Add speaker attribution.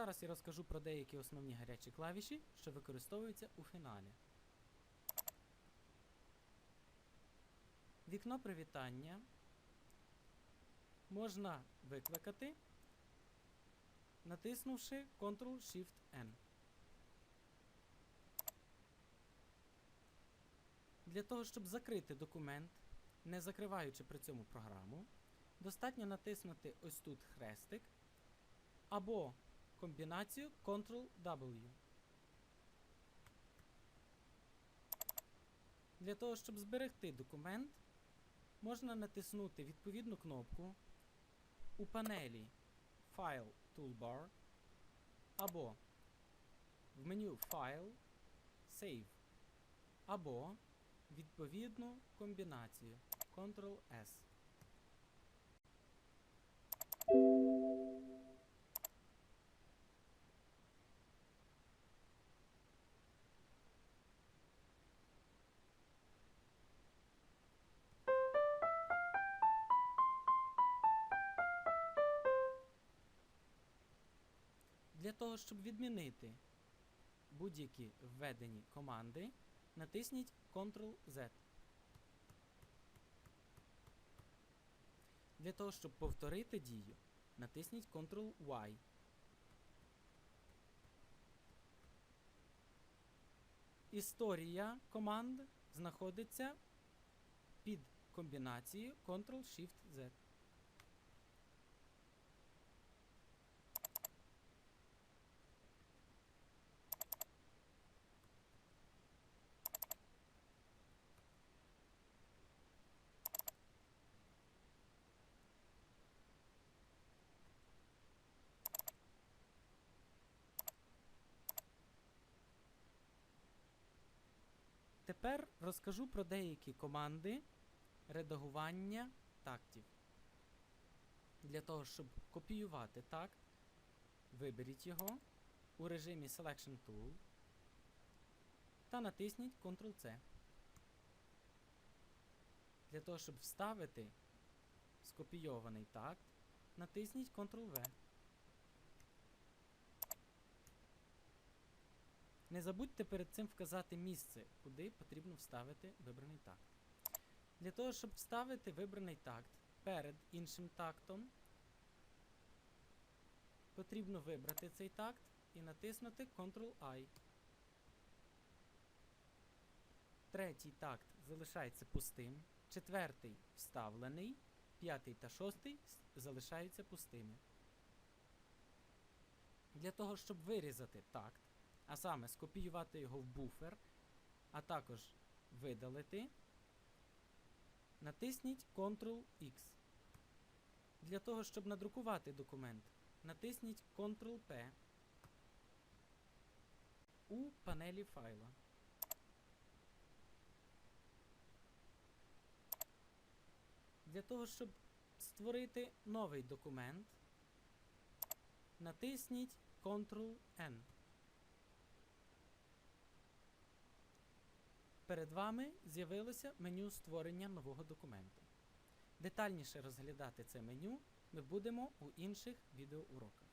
Speaker 1: зараз я розкажу про деякі основні гарячі клавіші, що використовуються у фіналі. Вікно привітання можна викликати, натиснувши Ctrl-Shift-N. Для того, щоб закрити документ, не закриваючи при цьому програму, достатньо натиснути ось тут хрестик або комбінацію Ctrl-W. Для того, щоб зберегти документ, можна натиснути відповідну кнопку у панелі File Toolbar або в меню File Save або відповідну комбінацію Ctrl-S. Для того, щоб відмінити будь-які введені команди, натисніть Ctrl-Z. Для того, щоб повторити дію, натисніть Ctrl-Y. Історія команд знаходиться під комбінацією Ctrl-Shift-Z. Тепер розкажу про деякі команди редагування тактів. Для того, щоб копіювати такт, виберіть його у режимі Selection Tool та натисніть Ctrl-C. Для того, щоб вставити скопійований такт, натисніть Ctrl-V. Не забудьте перед цим вказати місце, куди потрібно вставити вибраний такт. Для того, щоб вставити вибраний такт перед іншим тактом, потрібно вибрати цей такт і натиснути Ctrl-I. Третій такт залишається пустим, четвертий вставлений, п'ятий та шостий залишаються пустими. Для того, щоб вирізати такт, а саме скопіювати його в буфер, а також видалити, натисніть Ctrl-X. Для того, щоб надрукувати документ, натисніть Ctrl-P у панелі файла. Для того, щоб створити новий документ, натисніть Ctrl-N. Перед вами з'явилося меню створення нового документу. Детальніше розглядати це меню ми будемо у інших відеоуроках.